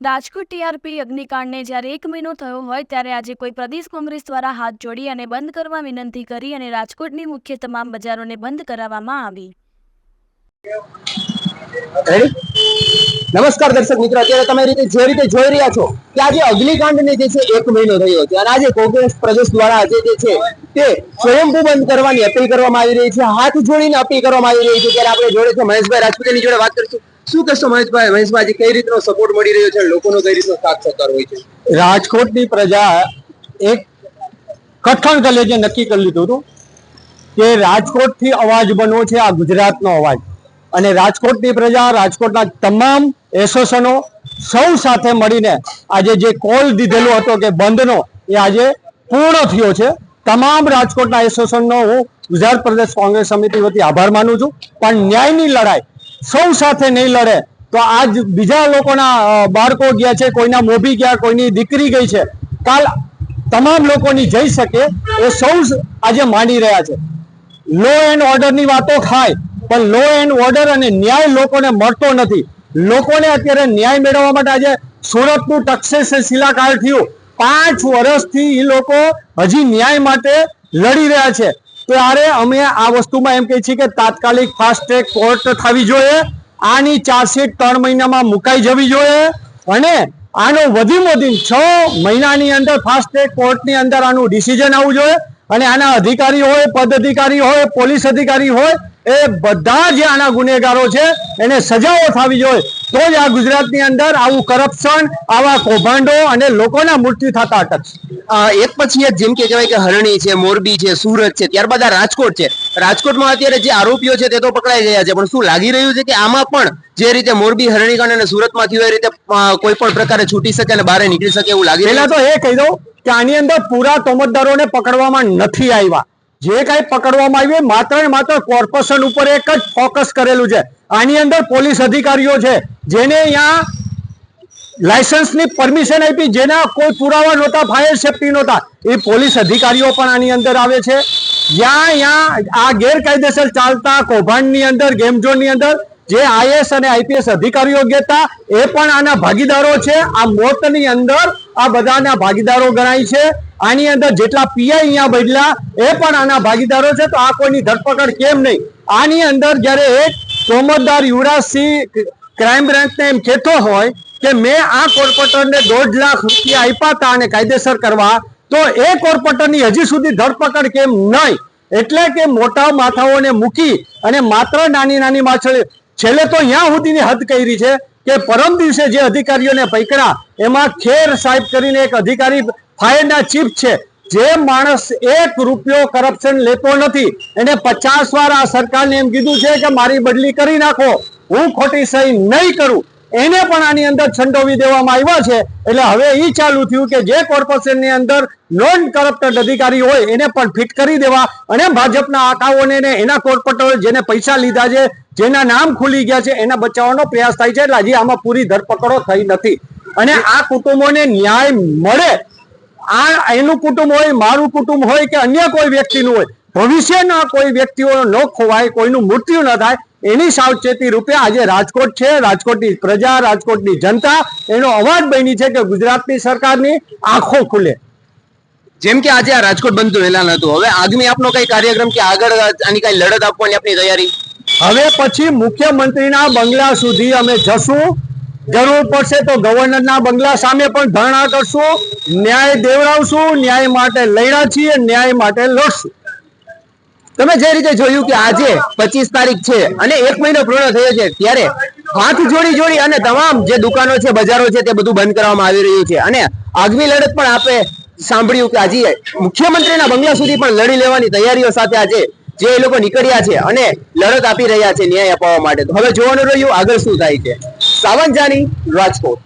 Rajkot TRP અગ્નિકાંડને જ્યારે એક મહિનો થયો હોય ત્યારે આજે કોઈ પ્રદેશ કોંગ્રેસ દ્વારા હાથ જોડી અને બંધ કરવા વિનંતી કરી અને રાજકોટની મુખ્ય તમામ બજારોને બંધ કરાવવામાં આવી? નમસ્કાર દર્શક મિત્રો, અત્યારે તમે રીતે જે રીતે જોઈ રહ્યા છો કે આજે અગ્નિકાંડને જે છે એક મહિનો થયો છે અને આજે કોંગ્રેસ પ્રદેશ દ્વારા આજે જે છે તે સ્વયંભૂ બંધ કરવાની અપીલ કરવામાં આવી રહી છે. હાથ જોડીને અપીલ કરવામાં આવી રહી છે. ત્યારે આપણે જોડે છે મહેશભાઈ રાજપૂતની જોડે વાત કરીશું. શું કહેશો મહેશભાઈ? મહેશભાઈ કઈ રીતનો સપોર્ટ મળી રહ્યો છે? લોકોનો કઈ રીતનો સાથ સહકાર હોય છે? રાજકોટની પ્રજા એક કઠણ કલેજે નક્કી કરી લીધું હતું કે રાજકોટથી અવાજ બનવો છે આ ગુજરાતનો અવાજ. અને રાજકોટની પ્રજા, રાજકોટના તમામ એસોસિએશનો સૌ સાથે મળીને આજે જે કોલ દીધેલો હતો કે બંધનો, એ આજે પૂર્ણ થયો છે. તમામ રાજકોટના એસોસિએશનનો હું ગુજરાત પ્રદેશ કોંગ્રેસ સમિતિ વતી આભાર માનું છું. પણ ન્યાયની લડાઈ, સૌ સાથે નહીં લડે, તો આજ બીજા લોકોના બાળકો ગયા છે, કોઈના મોભી ગયા, કોઈની દીકરી ગઈ છે. કાલ તમામ લોકોની જઈ શકે એ સૌ આજે માંડી રહ્યા છે. લો એન્ડ ઓર્ડરની વાતો ખાય પણ લો એન્ડ ઓર્ડર અને ન્યાય લોકોને મળતો નથી. લોકોને અત્યારે ન્યાય મેળવવા માટે આજે સુરતનું ટક્સેસ શિલાકાર થયું. પાંચ વર્ષથી એ લોકો હજી ન્યાય માટે લડી રહ્યા છે. ત્યારે અમે આ વસ્તુમાં એમ કહે છીએ કે તાત્કાલિક ફાસ્ટ ટ્રેક કોર્ટ થવી જોઈએ. આની ચાર્જશીટ ત્રણ મહિનામાં મુકાઈ જવી જોઈએ. અને આનો વધીમાં વધી છ મહિનાની અંદર ફાસ્ટ ટ્રેક કોર્ટની અંદર આનું ડિસિઝન આવવું જોઈએ. અને આના અધિકારી હોય પદ અધિકારી હોય, પોલીસ અધિકારી હોય એ બધા જે આના ગુનેગારો છે એને સજાઓ થવી જોઈએ. તો જ આ ગુજરાતની અંદર આવું કરપ્શન આવા કૌભાંડો અને લોકોના મૃત્યુ થતા અટકશે એક પછી એક જેમ કે કહેવાય કે હરણી છે મોરબી છે સુરત છે ત્યારબાદ આ રાજકોટ છે. રાજકોટમાં અત્યારે જે આરોપીઓ છે તે તો પકડાઈ ગયા છે પણ શું લાગી રહ્યું છે કે આમાં પણ જે રીતે મોરબી હરણીકાંડ અને સુરતમાં થયું એ રીતે કોઈ પણ પ્રકારે છૂટી શકે અને બહાર નીકળી શકે એવું લાગી રહ્યું તો એ કહી દઉં કે આની અંદર પૂરા તોમતદારોને પકડવામાં નથી આવ્યા. જે કાંઈ પકડવામાં આવ્યું માત્ર ને માત્ર કોર્પોરેશન ઉપર એક જ ફોકસ કરેલું છે. આની અંદર પોલીસ અધિકારીઓ છે, જેને અહીંયા લાયસન્સની પરમિશન આપી, જેના કોઈ પુરાવા નહોતા ફાયર સેફટી નહોતા, એ પોલીસ અધિકારીઓ પણ આની અંદર આવે છે. જ્યાં અહીંયા આ ગેરકાયદેસર ચાલતા કૌભાંડની અંદર ગેમઝોનની અંદર જે આઈએસ અને આઈપીએસ અધિકારીઓ હતા એ પણ આના ભાગીદારો છે. આ મોતની અંદર આ બધાના ભાગીદારો ગણાય છે. આની અંદર જેટલા પીઆઈ અહીંયા બદલા, એ પણ આના ભાગીદારો છે. તો આ કોઈની ધરપકડ કેમ નહીં? આની અંદર જ્યારે એક તોમતદાર યુવરાજસિંહ ક્રાઇમ બ્રાન્ચને એમ કહેતો હોય કે મેં આ કોર્પોરેટરને દોઢ લાખ રૂપિયા આપ્યા હતા અને કાયદેસર કરવા, તો એ કોર્પોરેટરની હજી સુધી ધરપકડ કેમ નહીં? એટલે કે મોટા માથાઓને મૂકી અને માત્ર નાની નાની માછલી છેલ્લે તો અહીંયા સુધીની હદ કરી છે કે પરમ દિવસે જે અધિકારીઓને પકડ્યા એમાં ખેર સાહેબ કરીને એક અધિકારી ફાયરના ચીફ છે. જે માણસ એક રૂપિયો કરપ્શન લેતો નથી. એને પચાસ વાર આ સરકારને એમ કીધું છે કે મારી બદલી કરી નાખો. હું ખોટી સહી નહીં કરું. એને પણ આની અંદર છંડોવી દેવામાં આવ્યા છે. એટલે હવે એ ચાલુ થયું કે જે કોર્પોરેશનની અંદર નોન કરપ્ટેડ અધિકારી હોય એને પણ ફિટ કરી દેવા અને ભાજપના આકાઓને એના કોર્પોરેટરો જેને પૈસા લીધા છે જેના નામ ખુલી ગયા છે, એના બચાવવાનો પ્રયાસ થાય છે, એટલે હજી આમાં પૂરી ધરપકડો થઈ નથી. અને આ કુટુંબોને ન્યાય મળે, આ એનું કુટુંબ હોય, મારું કુટુંબ હોય કે અન્ય કોઈ વ્યક્તિનું હોય, ભવિષ્યના કોઈ વ્યક્તિઓ ન ખોવાય, કોઈનું મૃત્યુ ન થાય, એની સાવચેતી રૂપે આજે રાજકોટ છે, રાજકોટની પ્રજા, રાજકોટની જનતા, એનો અવાજ બની છે કે ગુજરાતની સરકારની આંખો ખુલે. જેમ કે આજે આ રાજકોટ બંધનું એલાન હતું. હવે આગમી આપનો કઈ કાર્યક્રમ કે આગળ આની કઈ લડત આપવાની આપની તૈયારી? હવે પછી મુખ્યમંત્રીના બંગલા સુધી અમે જશું. જરૂર પડશે તો ગવર્નરના બંગલા સામે પણ ધરણા કરશું. ન્યાય દેવડાવશું, ન્યાય માટે લડ્યા છીએ, ન્યાય માટે લડશું. તમે જે રીતે જોયું કે આજે પચીસ તારીખ છે અને એક મહિનો પૂર્ણ થયો છે, ત્યારે હાથ જોડી જોડી અને તમામ જે દુકાનો છે, બજારો છે, તે બધું બંધ કરવામાં આવી રહ્યું છે. અને આગવી લડત પણ આપે સાંભળ્યું કે આજે મુખ્યમંત્રીના બંગલા સુધી પણ લડી લેવાની તૈયારીઓ સાથે આજે જે એ લોકો નીકળ્યા છે અને લડત આપી રહ્યા છે ન્યાય અપાવવા માટે. તો હવે જોવાનું રહ્યું આગળ શું થાય છે. સાવંત જાની રાજકોટ.